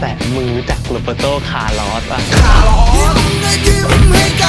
แตะมือจากโรเบโตคาร์ลอสอะคาร์ลอส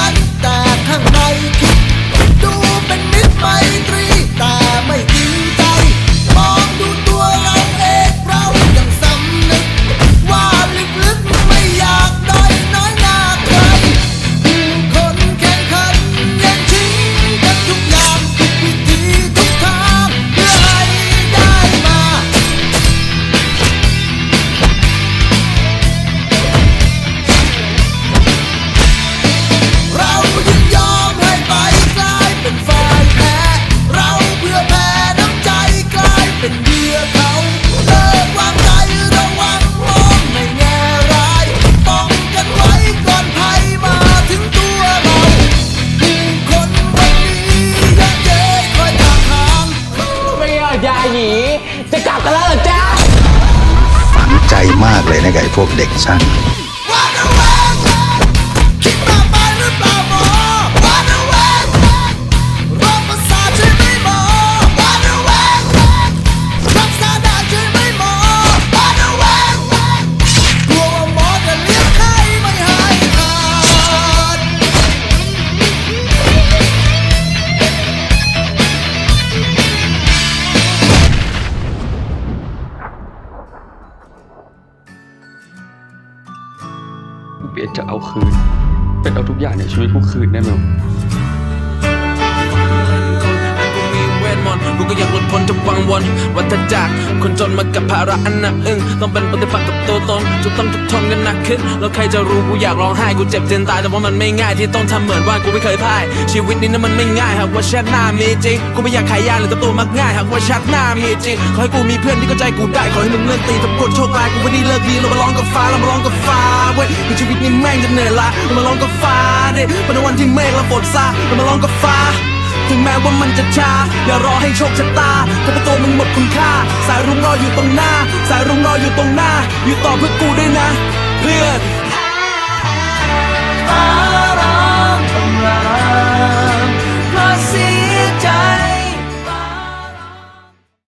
กเลยนะกับไอ้พวกเด็กช่าง เบียดจะเอาคืน เป็นเอาทุกอย่างในชีวิตกูคืนได้ไหม พ้นจากวังวนวัฏจักรคนจนมากับภาระอันหนักอึ้งต้องเป็นปฏิปักษ์กับตัวตนจะต้องทุกทนกันหนักขึ้นแล้วใครจะรู้กูอยากร้องไห้กูเจ็บจนตายแต่ว่ามันไม่ง่ายที่ต้องทำเหมือนว่ากูไม่เคยพ่ายชีวิตนี้นั้นมันไม่ง่ายหากว่าชาติหน้ามีจริงกูไม่อยากขายยาหรือตัวตัวมักง่ายหากว่าชาติหน้ามีจริงขอให้กูมีเพื่อนที่เข้าใจกูได้ขอให้มึงเลิกตีทับกดโชคร้ายกูวันนี้เลิกดีเรามาร้องกับฟ้าเรามาร้องกับฟ้าเว้ยชีวิตนี้แม่งจะเหนื่อยล้าเรามาร้องกับฟ้าดิเป็นวันที่เมฆและฝนซาเรามาร้องกับฟ้า ถึงแม้ว่ามันจะช้าอย่ารอให้โชคชะตาถ้าเป็นตัวมึงหมดคุณค่า สายรุ้งรออยู่ตรงหน้า สายรุ้งรออยู่ตรงหน้า อยู่ต่อเพื่อกูด้วยนะ